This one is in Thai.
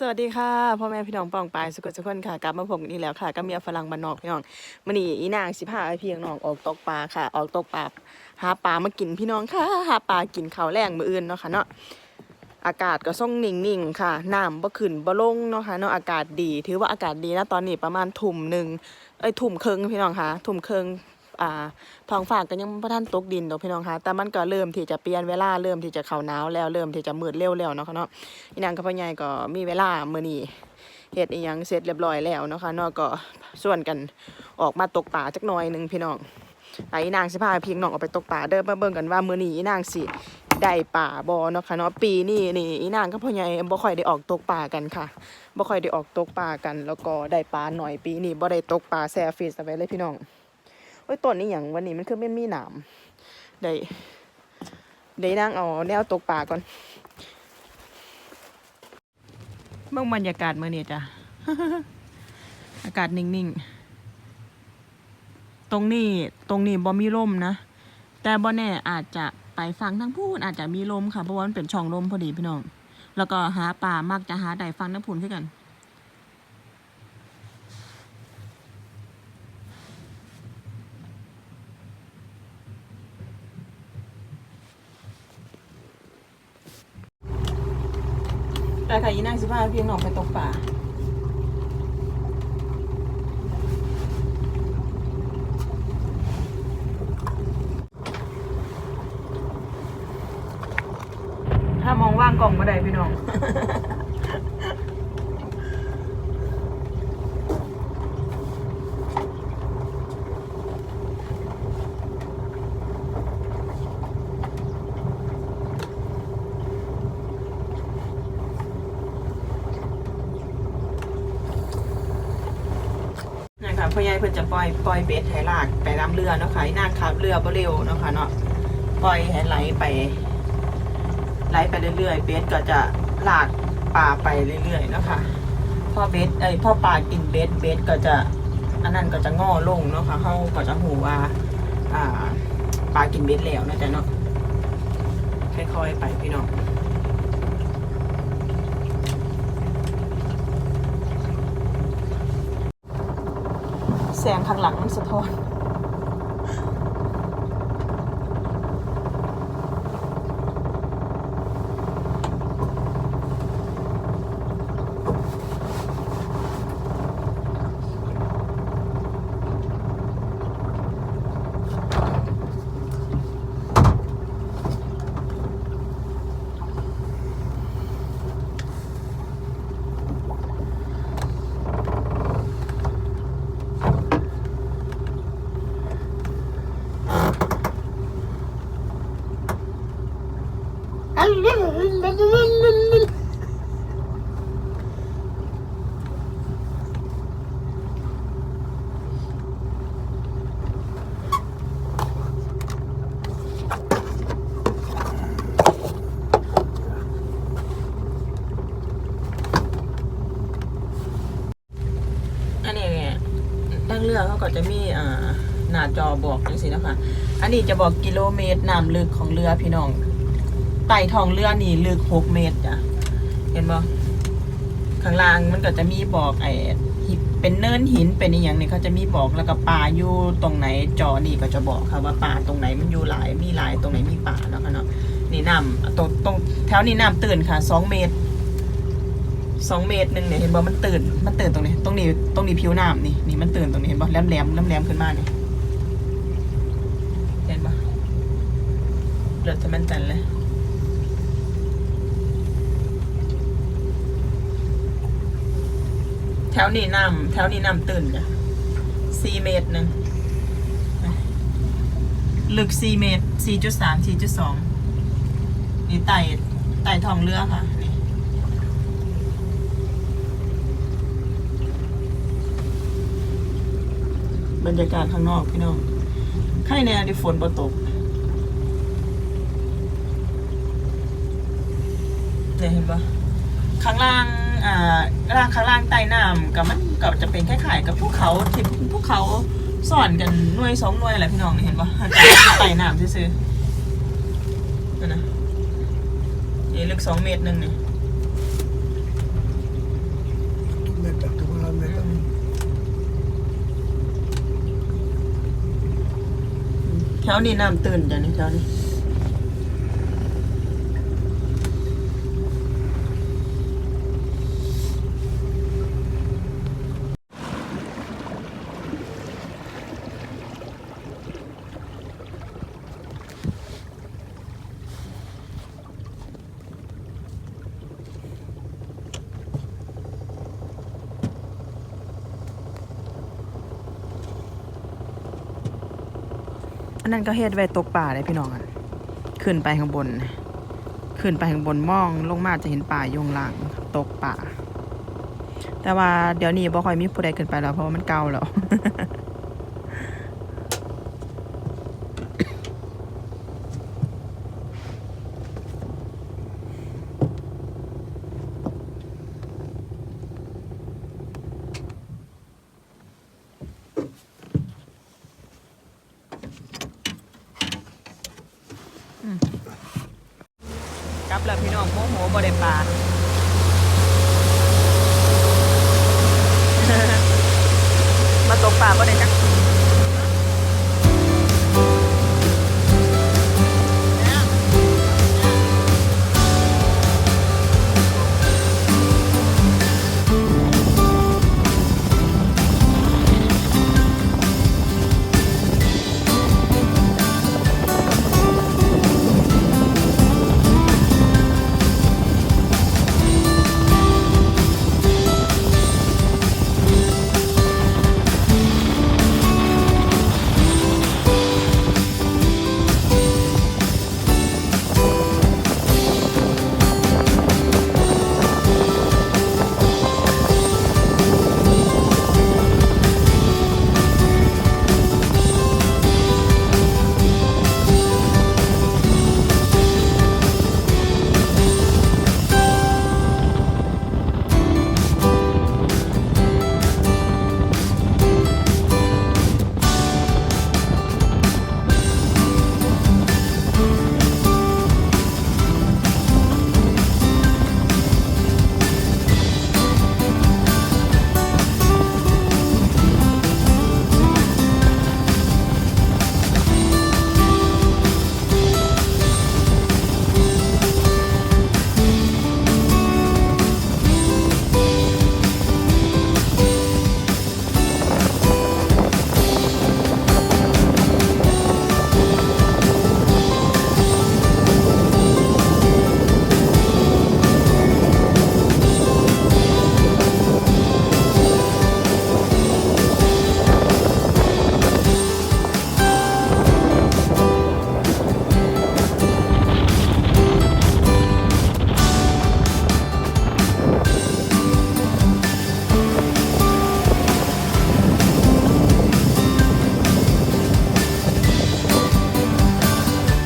สวัสดีค่ะพ่อแม่พี่น้องปองปายสุขสุขคนค่ะกลับมาพบกันอีกแล้วค่ะก็มีฝรั่งบานนอกพี่น้องมื้อนี้อีนางสิพาไอพี่น้องออกตกปลาค่ะ ออกตกปลาหาปลามากินพี่น้องค่ะหาปลากินข้าวแรงมืออื่นเนาะค่ะเนาะอากาศก็ส่งนิ่งๆค่ะน้ำบ่ขึ้นบ่ลงเนาะค่ะเนาะอากาศดี ถือว่าอากาศดีนะตอนนี้ประมาณทุ่มหนึ่งเอ้ยทุ่มครึ่งพี่น้องค่ะทุ่มครึ่ง อ่าท้องฟ้าก็ยังบ่ทันตกดินดอกพี่น้องค่ะ แต่มันก็เริ่มที่จะเปลี่ยนเวลาเริ่มที่จะเข้าหนาวแล้วเริ่มที่จะมืดเร็วแล้วเนาะค่ะเนาะอีนางกับพ่อใหญ่ก็มีเวลามื้อนี้เฮ็ดอีหยังเสร็จเรียบร้อยแล้วเนาะค่ะเนาะก็ส่วนกันออกมาตกป่าจักหน่อยหนึงพี่น้องไอ้นางสิพาพี่น้องออกไปตกป่าเด้อมาเบิ่งกันว่ามื้อนี้อีนางสิได้ป่าบ่เนาะค่ะเนาะปีนี้นี่อีนางกับพ่อใหญ่บ่ค่อยได้ออกตกป่ากันค่ะบ่ค่อยได้ออกตกป่ากัน แล้วก็ได้ปลาหน่อยปีนี้บ่ได้ตกป่าแซ่ฟิชเอาไว้เลยพี่น้อง โอ้ยต้นนี้หยังวันนี้มันคือไม่มีหนามได้ได้นางเอาแนวตกป่าก่อนเบิ่งบรรยากาศเมื่อเนี้จ้ะอากาศนิ่งๆ ตรงนี้ตรงนี้บ่มีลมนะ แต่บ่แน่อาจจะไปฟังทั้งพูนอาจจะมีลมค่ะเพราะว่ามันเป็นช่องลมพอดีพี่น้อง แล้วก็หาป่ามักจะหาได้ฟังทั้งพูนคือกัน แต่ค่ะยีนางสิพาเพียงน้องไปตกป่าถ้ามองว่างกล่องมาได้พี่น้อง พ่อใหญ่เพิ่นจะปล่อยปล่อยเบ็ดให้ลากไปน้ำเรือเนาะค่ะอีนางขับเรือบ่เร็วเนาะค่ะเนาะปล่อยให้ไหลไปไหลไปเรื่อยๆ เบ็ดก็จะลากปลาไปเรื่อยๆเนาะค่ะพอเบ็ดเอ้ยพอปลากินเบ็ดเบ็ดก็จะอันนั้นก็จะงอลงเนาะค่ะเฮาก็จะหูว่าอ่าปลากินเบ็ดแล้วนาะจ๊ะเนาะค่อยๆไปพี่น้อง งข้างหลังมันสะท้อน อันนี้เนี่ยตั้งเรือเขาก็จะมีอ่าหน้าจอบอกจังซี่นะคะ อันนี้จะบอกกิโลเมตรน้ำลึกของเรือพี่น้อง ไต่ท้องเรือนี่ลึกหกเมตรจ้ะเห็นบ่ข้างล่างมันก็จะมีบอกไอ้เป็นเนินหินเป็นอหย่างนี้เขาจะมีบอกแล้วก็ปลาอยู่ตรงไหนจอนี่ก็จะบอกค่ะว่าปลาตรงไหนมันอยู่หลายมีหลายตรงไหนมีปลาเนาะค่ะเนาะนี่น้ำตรงตรงแถวนี้น้ำตื่นค่ะสองเมตรสองเมตรหนึ่งเนี่ยเห็นบ่มันตื่นมันตื่นตรงนี้ ตรงนี้ตรงนี้ผิวน้ำนี่นี่มันตื่นตรงนี้เห็นบ่แหลมแหลมแหลมแหลมขึ้นมาเนี่ยเห็นบ่เลือดจะมันตันเลย ถวนี้น้ำแถวนี้น้ำตื่นจ้ะสี่เมตรหนึ่งลึกสี่เมตรสี่จุดสามสี่จุดสองนี่ไต่ไต่ทองเรือค่ะนี่บรรยากาศข้างนอกพี่น้องใครในอดีฝนบ่ตกเนี่ยเห็นปะข้างล่าง ล่างข้างล่างใต้น้ำกับมันกับจะเป็นคล้ายๆกับภูเขาที่ภูเขาสอนกันหน่วยสองหน่วยอะไรพี่น้องเห็นปะใต้น้ำซื้อๆนะนี่ลึกสองเมตรหนึ่งเนี่ยแถวนี้น้ำตื่นจ้ะนี่แถวนี้ นนั้นก็เฮ็ดไว้ตกป่าเลยพี่น้องอะขึ้นไปข้างบน ขึ้นไปข้างบนมองลงมาจะเห็นป่ายงหลังตกป่า แต่ว่าเดี๋ยวนี้บ่ค่อยมีผู้ใดขึ้นไปแล้วเพราะว่ามันเก่าแล้ว แล้วพี่น้องโมโหบ่ได้ปลามาตกปลาบ่ได้จักที